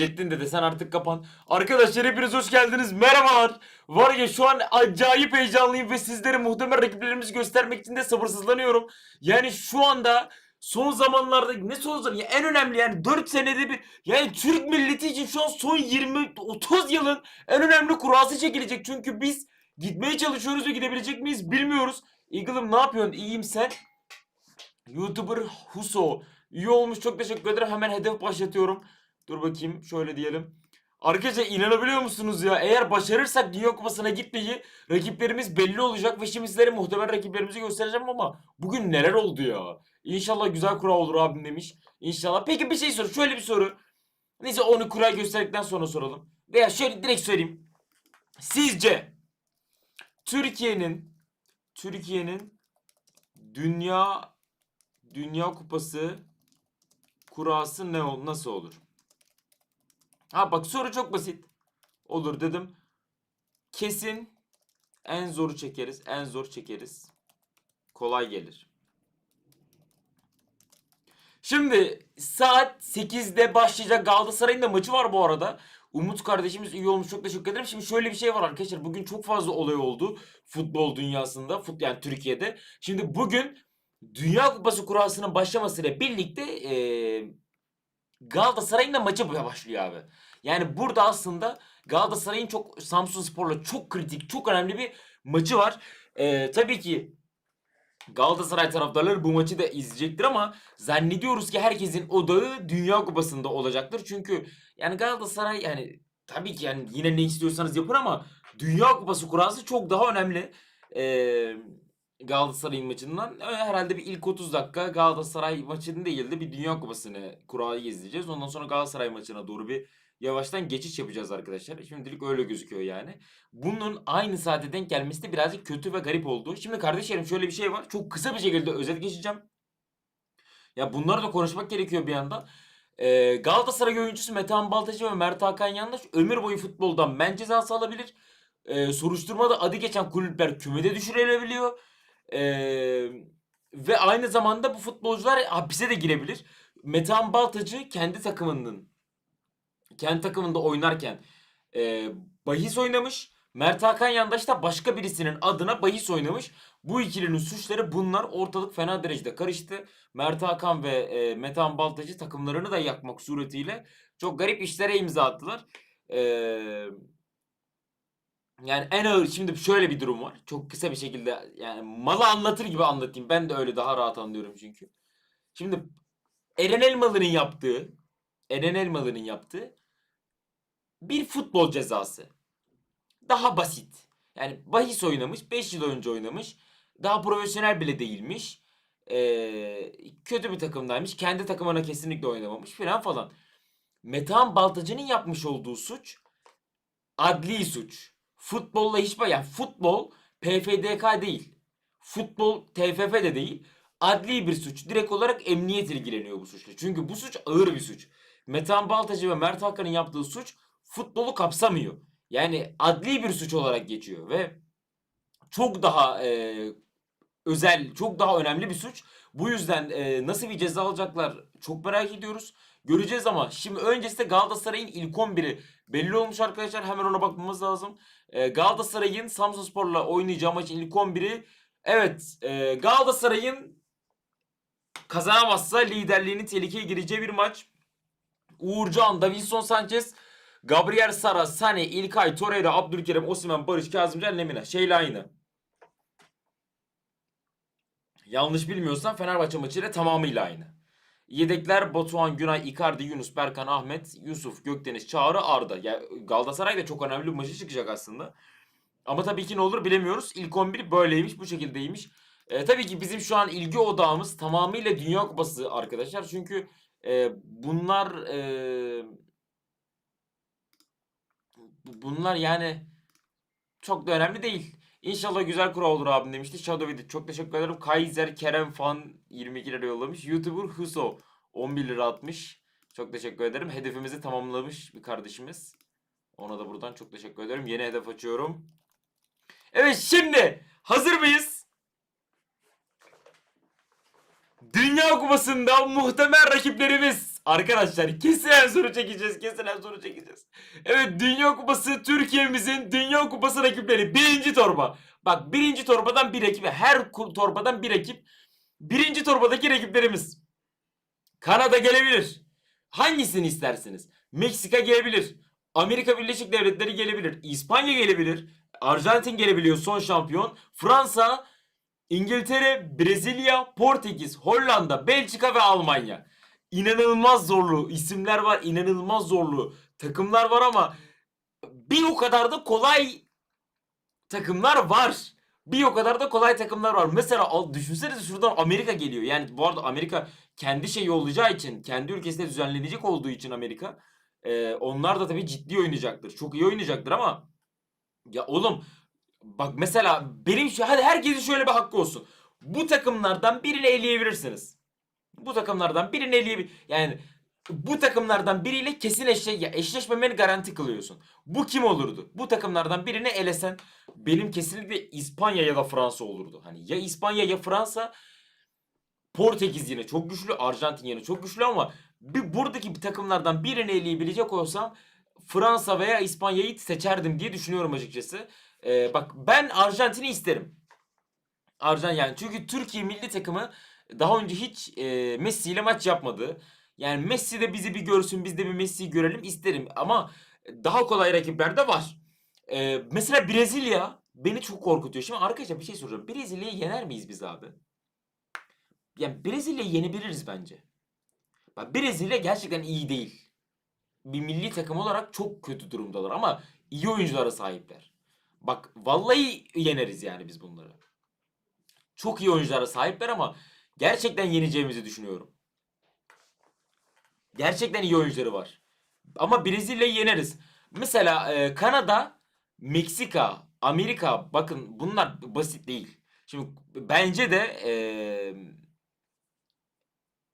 Ecettin dede sen artık kapan. Arkadaşlar hepiniz hoş geldiniz. Merhabalar. Var ya şu an acayip heyecanlıyım ve sizlere muhtemel rakiplerimizi göstermek için de sabırsızlanıyorum. Yani şu anda son zamanlarda ne son zaman ya en önemli yani 4 senede bir yani Türk milleti için şu an son 20 30 yılın en önemli kurası çekilecek. Çünkü biz gitmeye çalışıyoruz ve gidebilecek miyiz bilmiyoruz. Eagle'ım ne yapıyorsun? İyiyim sen. YouTuber Huso. İyi olmuş çok teşekkür ederim. Hemen hedef başlatıyorum. Dur bakayım şöyle diyelim. Arkadaşlar inanabiliyor musunuz ya? Eğer başarırsak Dünya Kupası'na gitmeyi rakiplerimiz belli olacak ve şimdi sizlere muhtemel rakiplerimizi göstereceğim ama bugün neler oldu ya? İnşallah güzel kura olur abim demiş. İnşallah. Peki bir şey sor. Şöyle bir soru. Neyse onu kura gösterdikten sonra soralım. Veya şöyle direkt söyleyeyim. Sizce Türkiye'nin Türkiye'nin Dünya Dünya Kupası kurası ne ol nasıl olur? Ha bak soru çok basit. Olur dedim. Kesin en zoru çekeriz. En zor çekeriz. Kolay gelir. Şimdi saat 8'de başlayacak Galatasaray'ın da maçı var bu arada. Umut kardeşimiz iyi olmuş çok teşekkür ederim. Şimdi şöyle bir şey var arkadaşlar. Bugün çok fazla olay oldu futbol dünyasında, fut yani Türkiye'de. Şimdi bugün Dünya Kupası kurasının başlamasıyla birlikte eee Galatasaray'ın da maçı başlıyor abi. Yani burada aslında Galatasaray'ın çok Samsun Spor'la çok kritik, çok önemli bir maçı var. Eee, tabii ki Galatasaray taraftarları bu maçı da izleyecektir ama zannediyoruz ki herkesin odağı Dünya Kupası'nda olacaktır. Çünkü yani Galatasaray yani tabii ki yani yine ne istiyorsanız yapın ama Dünya Kupası kurası çok daha önemli. Eee Galatasaray'ın maçından herhalde bir ilk 30 dakika Galatasaray maçının değil de bir Dünya Kupası'nı kurayı izleyeceğiz. Ondan sonra Galatasaray maçına doğru bir yavaştan geçiş yapacağız arkadaşlar. Şimdilik öyle gözüküyor yani. Bunun aynı saate denk gelmesi de birazcık kötü ve garip oldu. Şimdi kardeşlerim şöyle bir şey var. Çok kısa bir şekilde özet geçeceğim. Ya bunları da konuşmak gerekiyor bir yandan. Ee, Galatasaray oyuncusu Metehan Baltacı ve Mert Hakan Yandaş ömür boyu futboldan men cezası alabilir. Ee, soruşturmada adı geçen kulüpler kümede düşürülebiliyor. Ee, ve aynı zamanda bu futbolcular hapise de girebilir. Metehan Baltacı kendi takımının kendi takımında oynarken e, bahis oynamış. Mert Hakan Yandaş da başka birisinin adına bahis oynamış. Bu ikilinin suçları bunlar ortalık fena derecede karıştı. Mert Hakan ve e, Metehan Baltacı takımlarını da yakmak suretiyle çok garip işlere imza attılar. Eee yani en ağır şimdi şöyle bir durum var. Çok kısa bir şekilde yani malı anlatır gibi anlatayım. Ben de öyle daha rahat anlıyorum çünkü. Şimdi Eren Elmalı'nın yaptığı Eren Elmalı'nın yaptığı bir futbol cezası. Daha basit. Yani bahis oynamış. 5 yıl önce oynamış. Daha profesyonel bile değilmiş. Ee, kötü bir takımdaymış. Kendi takımına kesinlikle oynamamış falan falan. Metehan Baltacı'nın yapmış olduğu suç adli suç. Futbolla hiç yani futbol PFDK değil. Futbol TFF de değil. Adli bir suç. Direkt olarak emniyet ilgileniyor bu suçla. Çünkü bu suç ağır bir suç. Metehan Baltacı ve Mert Hakan'ın yaptığı suç futbolu kapsamıyor. Yani adli bir suç olarak geçiyor ve çok daha e, özel, çok daha önemli bir suç. Bu yüzden e, nasıl bir ceza alacaklar çok merak ediyoruz. Göreceğiz ama şimdi öncesinde Galatasaray'ın ilk 11'i belli olmuş arkadaşlar. Hemen ona bakmamız lazım. E, Galatasaray'ın Samsunspor'la oynayacağı maçın ilk 11'i evet e, Galatasaray'ın kazanamazsa liderliğinin tehlikeye gireceği bir maç. Uğurcan, Davinson Sanchez, Gabriel Sara, Sane, İlkay, Torreira, Abdülkerim, Osimhen, Barış, Kazımcan, Lemina. Şeyle aynı. Yanlış bilmiyorsam Fenerbahçe maçıyla tamamıyla aynı. Yedekler Batuhan, Günay, Icardi, Yunus, Berkan, Ahmet, Yusuf, Gökdeniz, Çağrı, Arda. Ya Galatasaray da çok önemli bir maçı çıkacak aslında. Ama tabii ki ne olur bilemiyoruz. İlk 11 böyleymiş, bu şekildeymiş. Ee, tabii ki bizim şu an ilgi odağımız tamamıyla Dünya Kupası arkadaşlar. Çünkü e, bunlar e, bu- bunlar yani çok da önemli değil. İnşallah güzel kura olur abim demişti. Shadow çok teşekkür ederim. Kaiser Kerem Fan 22 lira yollamış. YouTuber Huso 11 lira atmış. Çok teşekkür ederim. Hedefimizi tamamlamış bir kardeşimiz. Ona da buradan çok teşekkür ederim. Yeni hedef açıyorum. Evet şimdi hazır mıyız? Dünya Kupası'nda muhtemel rakiplerimiz Arkadaşlar kesilen soru çekeceğiz. Kesilen soru çekeceğiz. Evet Dünya Kupası Türkiye'mizin Dünya Kupası rakipleri. Birinci torba. Bak birinci torbadan bir rakip. Her torbadan bir rakip. Birinci torbadaki rakiplerimiz. Kanada gelebilir. Hangisini istersiniz? Meksika gelebilir. Amerika Birleşik Devletleri gelebilir. İspanya gelebilir. Arjantin gelebiliyor son şampiyon. Fransa, İngiltere, Brezilya, Portekiz, Hollanda, Belçika ve Almanya. İnanılmaz zorlu isimler var. inanılmaz zorlu takımlar var ama bir o kadar da kolay takımlar var. Bir o kadar da kolay takımlar var. Mesela al, düşünsenize şuradan Amerika geliyor. Yani bu arada Amerika kendi şey yollayacağı için, kendi ülkesinde düzenlenecek olduğu için Amerika e, onlar da tabii ciddi oynayacaktır. Çok iyi oynayacaktır ama ya oğlum bak mesela benim şu hadi herkesin şöyle bir hakkı olsun. Bu takımlardan birini eleyebilirsiniz. Bu takımlardan birini eleyebilir. Yani bu takımlardan biriyle kesin eşle ya eşleşmemeni garanti kılıyorsun. Bu kim olurdu? Bu takımlardan birini elesen benim kesinlikle İspanya ya da Fransa olurdu. Hani ya İspanya ya Fransa Portekiz yine çok güçlü, Arjantin yine çok güçlü ama bir buradaki bir takımlardan birini eleyebilecek olsam Fransa veya İspanya'yı seçerdim diye düşünüyorum açıkçası. Ee, bak ben Arjantin'i isterim. Arjan yani çünkü Türkiye milli takımı daha önce hiç e, Messi ile maç yapmadı. Yani Messi de bizi bir görsün, biz de bir Messi'yi görelim isterim ama daha kolay rakipler de var. Ee, mesela Brezilya beni çok korkutuyor. Şimdi arkadaşlar bir şey soracağım. Brezilya'yı yener miyiz biz abi? Yani Brezilya'yı yenebiliriz bence. Bak Brezilya gerçekten iyi değil. Bir milli takım olarak çok kötü durumdalar ama iyi oyunculara sahipler. Bak vallahi yeneriz yani biz bunları. Çok iyi oyunculara sahipler ama gerçekten yeneceğimizi düşünüyorum. Gerçekten iyi oyuncuları var. Ama Brezilya'yı yeneriz. Mesela e, Kanada, Meksika, Amerika bakın bunlar basit değil. Şimdi bence de e,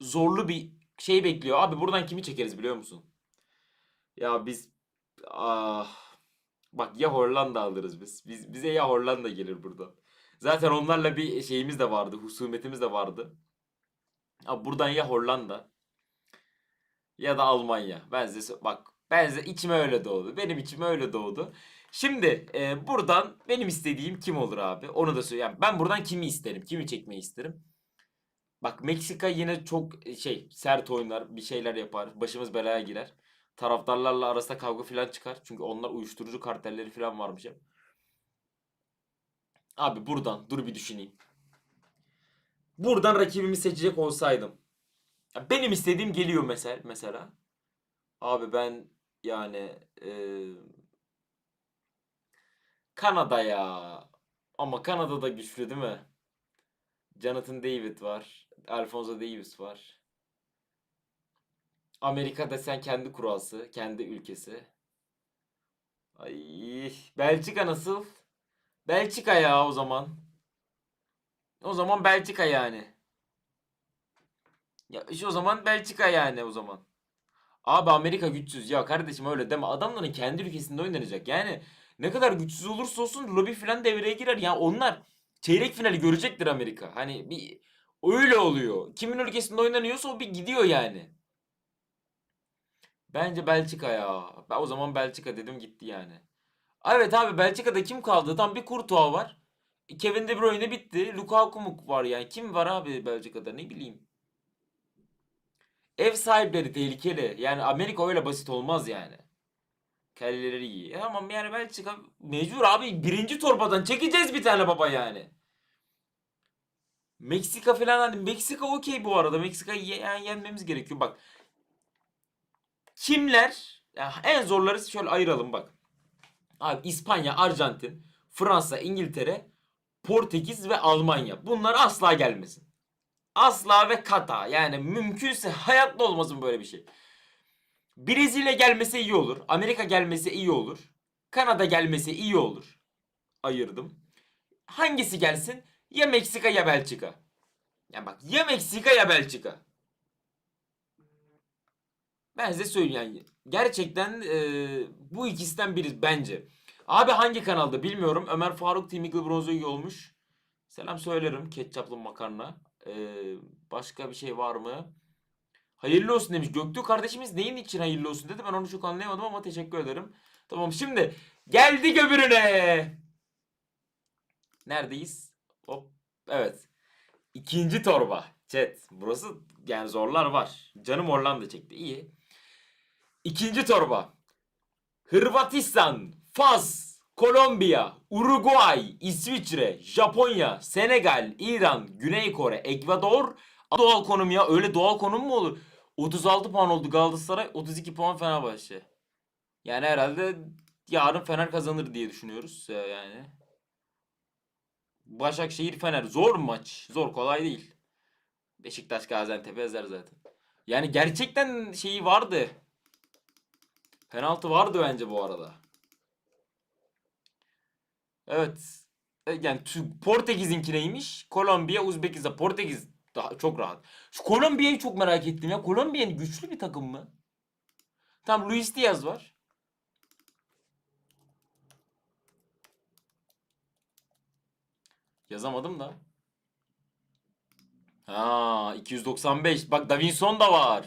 zorlu bir şey bekliyor. Abi buradan kimi çekeriz biliyor musun? Ya biz ah bak ya Hollanda alırız biz. Biz bize ya Hollanda gelir burada. Zaten onlarla bir şeyimiz de vardı, husumetimiz de vardı. Abi buradan ya Hollanda ya da Almanya. Ben size bak ben size içime öyle doğdu. Benim içime öyle doğdu. Şimdi e, buradan benim istediğim kim olur abi? Onu da söyleyeyim. Ben buradan kimi isterim? Kimi çekmeyi isterim? Bak Meksika yine çok e, şey sert oynar, bir şeyler yapar. Başımız belaya girer. Taraftarlarla arasında kavga falan çıkar. Çünkü onlar uyuşturucu kartelleri falan varmış hep. Abi buradan dur bir düşüneyim. Buradan rakibimi seçecek olsaydım. Benim istediğim geliyor mesela mesela. Abi ben yani eee, Kanada ya. Ama Kanada da güçlü değil mi? Jonathan David var. Alfonso Davis var. Amerika desen kendi kurası, kendi ülkesi. Ay, Belçika nasıl? Belçika ya o zaman. O zaman Belçika yani. Ya işte o zaman Belçika yani o zaman. Abi Amerika güçsüz ya kardeşim öyle deme. Adamların kendi ülkesinde oynanacak. Yani ne kadar güçsüz olursa olsun lobi falan devreye girer. Ya onlar çeyrek finali görecektir Amerika. Hani bir öyle oluyor. Kimin ülkesinde oynanıyorsa o bir gidiyor yani. Bence Belçika ya. Ben o zaman Belçika dedim gitti yani. Evet abi Belçika'da kim kaldı? Tam bir Courtois var. Kevin De Bruyne bitti. Lukaku mu var yani? Kim var abi Belçika'da ne bileyim. Ev sahipleri tehlikeli. Yani Amerika öyle basit olmaz yani. Kelleleri iyi. E Tamam yani Belçika mecbur abi birinci torbadan çekeceğiz bir tane baba yani. Meksika falan hani Meksika okey bu arada. Meksika yani yenmemiz gerekiyor. Bak. Kimler? Ya en zorları şöyle ayıralım bak. Abi İspanya, Arjantin, Fransa, İngiltere, Portekiz ve Almanya. Bunlar asla gelmesin. Asla ve kata. Yani mümkünse hayatta olmasın böyle bir şey. Brezilya gelmese iyi olur. Amerika gelmese iyi olur. Kanada gelmese iyi olur. Ayırdım. Hangisi gelsin? Ya Meksika ya Belçika. Ya bak ya Meksika ya Belçika. Ben size söyleyeyim yani. Gerçekten e, bu ikisinden biri bence. Abi hangi kanalda bilmiyorum. Ömer Faruk bronzu üye olmuş. Selam söylerim. Ketçaplı makarna. Ee, başka bir şey var mı? Hayırlı olsun demiş. Göktuğ kardeşimiz neyin için hayırlı olsun dedi. Ben onu çok anlayamadım ama teşekkür ederim. Tamam şimdi geldik öbürüne. Neredeyiz? Hop. Evet. İkinci torba. Chat. Burası yani zorlar var. Canım Orlando çekti. İyi. İkinci torba. Hırvatistan, Fas, Kolombiya, Uruguay, İsviçre, Japonya, Senegal, İran, Güney Kore, Ekvador. Doğal konum ya. Öyle doğal konum mu olur? 36 puan oldu Galatasaray, 32 puan Fenerbahçe. Yani herhalde yarın Fener kazanır diye düşünüyoruz. Ee, Yani. Başakşehir Fener zor maç. Zor kolay değil. Beşiktaş Gaziantep ezer zaten. Yani gerçekten şeyi vardı. Penaltı vardı bence bu arada. Evet. E, Yani Portekiz'inki neymiş? Kolombiya, Uzbekistan. Portekiz daha çok rahat. Şu Kolombiya'yı çok merak ettim ya. Kolombiya güçlü bir takım mı? Tam Luis Diaz var. Yazamadım da. Ha 295. Bak Davinson da var.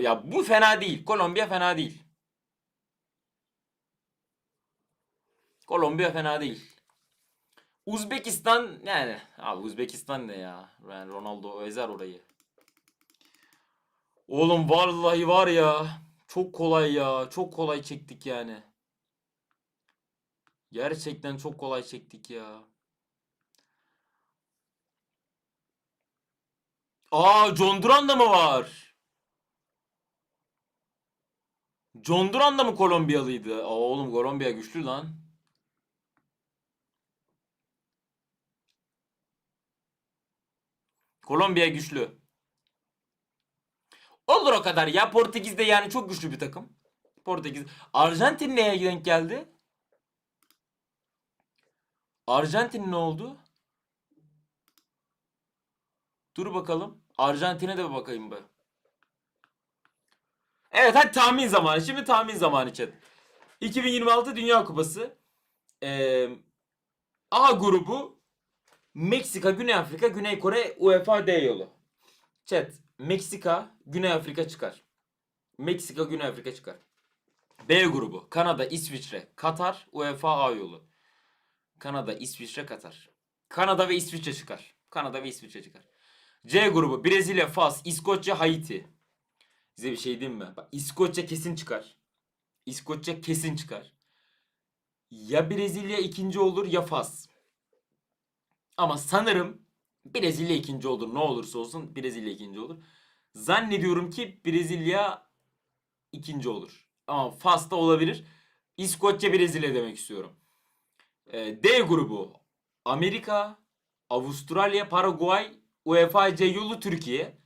Ya bu fena değil. Kolombiya fena değil. Kolombiya fena değil. Uzbekistan yani abi Uzbekistan ne ya? Yani Ronaldo ezer orayı. Oğlum vallahi var ya. Çok kolay ya. Çok kolay çektik yani. Gerçekten çok kolay çektik ya. Aa John Duran da mı var? John Duran da mı Kolombiyalıydı? Aa, oğlum Kolombiya güçlü lan. Kolombiya güçlü. Olur o kadar ya. Portekiz'de yani çok güçlü bir takım. Portekiz. Arjantin neye denk geldi? Arjantin ne oldu? Dur bakalım. Arjantin'e de bakayım be. Evet hadi tahmin zamanı. Şimdi tahmin zamanı chat. 2026 Dünya Kupası. Ee, A grubu Meksika, Güney Afrika, Güney Kore, UEFA D yolu. Chat. Meksika, Güney Afrika çıkar. Meksika, Güney Afrika çıkar. B grubu. Kanada, İsviçre, Katar, UEFA A yolu. Kanada, İsviçre, Katar. Kanada ve İsviçre çıkar. Kanada ve İsviçre çıkar. C grubu. Brezilya, Fas, İskoçya, Haiti. Size bir şey diyeyim mi? Bak, İskoçya kesin çıkar. İskoçya kesin çıkar. Ya Brezilya ikinci olur ya Fas. Ama sanırım Brezilya ikinci olur. Ne olursa olsun Brezilya ikinci olur. Zannediyorum ki Brezilya ikinci olur. Ama Fas da olabilir. İskoçya Brezilya demek istiyorum. Ee, D grubu. Amerika, Avustralya, Paraguay, UEFA C yolu Türkiye.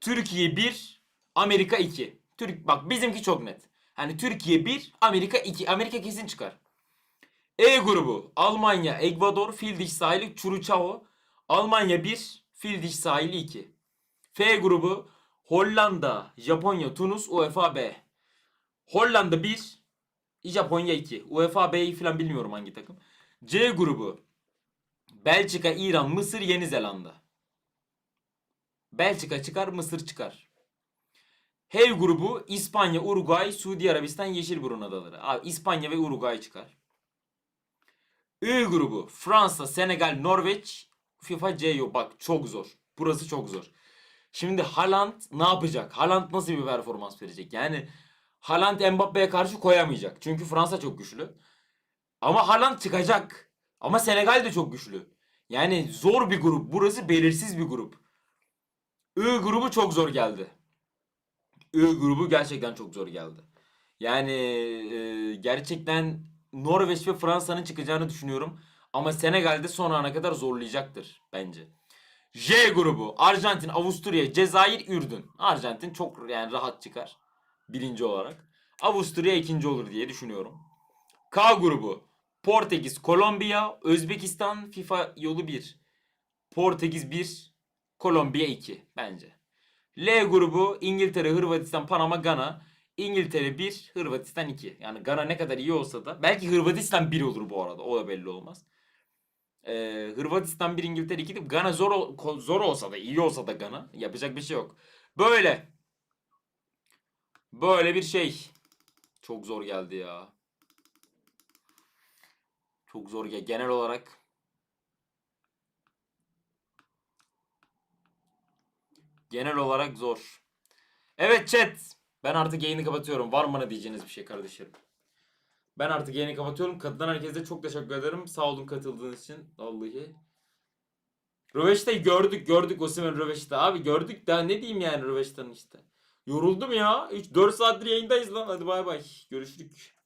Türkiye 1, Amerika 2. Türk bak bizimki çok net. Hani Türkiye 1, Amerika 2. Amerika kesin çıkar. E grubu. Almanya, Ekvador, Fildiş sahili, Çuruçao. Almanya 1, Fildiş sahili 2. F grubu. Hollanda, Japonya, Tunus, UEFA B. Hollanda 1, Japonya 2. UEFA B'yi falan bilmiyorum hangi takım. C grubu. Belçika, İran, Mısır, Yeni Zelanda. Belçika çıkar, Mısır çıkar. H grubu İspanya, Uruguay, Suudi Arabistan, Yeşilburun Adaları. Abi İspanya ve Uruguay çıkar. I grubu Fransa, Senegal, Norveç, FIFA C yok. Bak çok zor. Burası çok zor. Şimdi Haaland ne yapacak? Haaland nasıl bir performans verecek? Yani Haaland Mbappe'ye karşı koyamayacak. Çünkü Fransa çok güçlü. Ama Haaland çıkacak. Ama Senegal de çok güçlü. Yani zor bir grup. Burası belirsiz bir grup. I grubu çok zor geldi. I grubu gerçekten çok zor geldi. Yani e, gerçekten Norveç ve Fransa'nın çıkacağını düşünüyorum. Ama Senegal'de son ana kadar zorlayacaktır bence. J grubu Arjantin, Avusturya, Cezayir, Ürdün. Arjantin çok yani rahat çıkar birinci olarak. Avusturya ikinci olur diye düşünüyorum. K grubu Portekiz, Kolombiya, Özbekistan, FIFA yolu 1. Portekiz 1, Kolombiya 2 bence. L grubu İngiltere, Hırvatistan, Panama, Gana. İngiltere 1, Hırvatistan 2. Yani Gana ne kadar iyi olsa da belki Hırvatistan 1 olur bu arada. O da belli olmaz. Ee, Hırvatistan 1, İngiltere 2 değil. Gana zor zor olsa da iyi olsa da Gana yapacak bir şey yok. Böyle. Böyle bir şey. Çok zor geldi ya. Çok zor ya genel olarak. Genel olarak zor. Evet chat. Ben artık yayını kapatıyorum. Var mı bana diyeceğiniz bir şey kardeşlerim? Ben artık yayını kapatıyorum. Katılan herkese çok teşekkür ederim. Sağ olun katıldığınız için. Vallahi. Röveşta'yı gördük gördük Osimhen Röveşta. Abi gördük daha ne diyeyim yani Röveşta'nın işte. Yoruldum ya. 3 4 saattir yayındayız lan. Hadi bay bay. Görüşürük.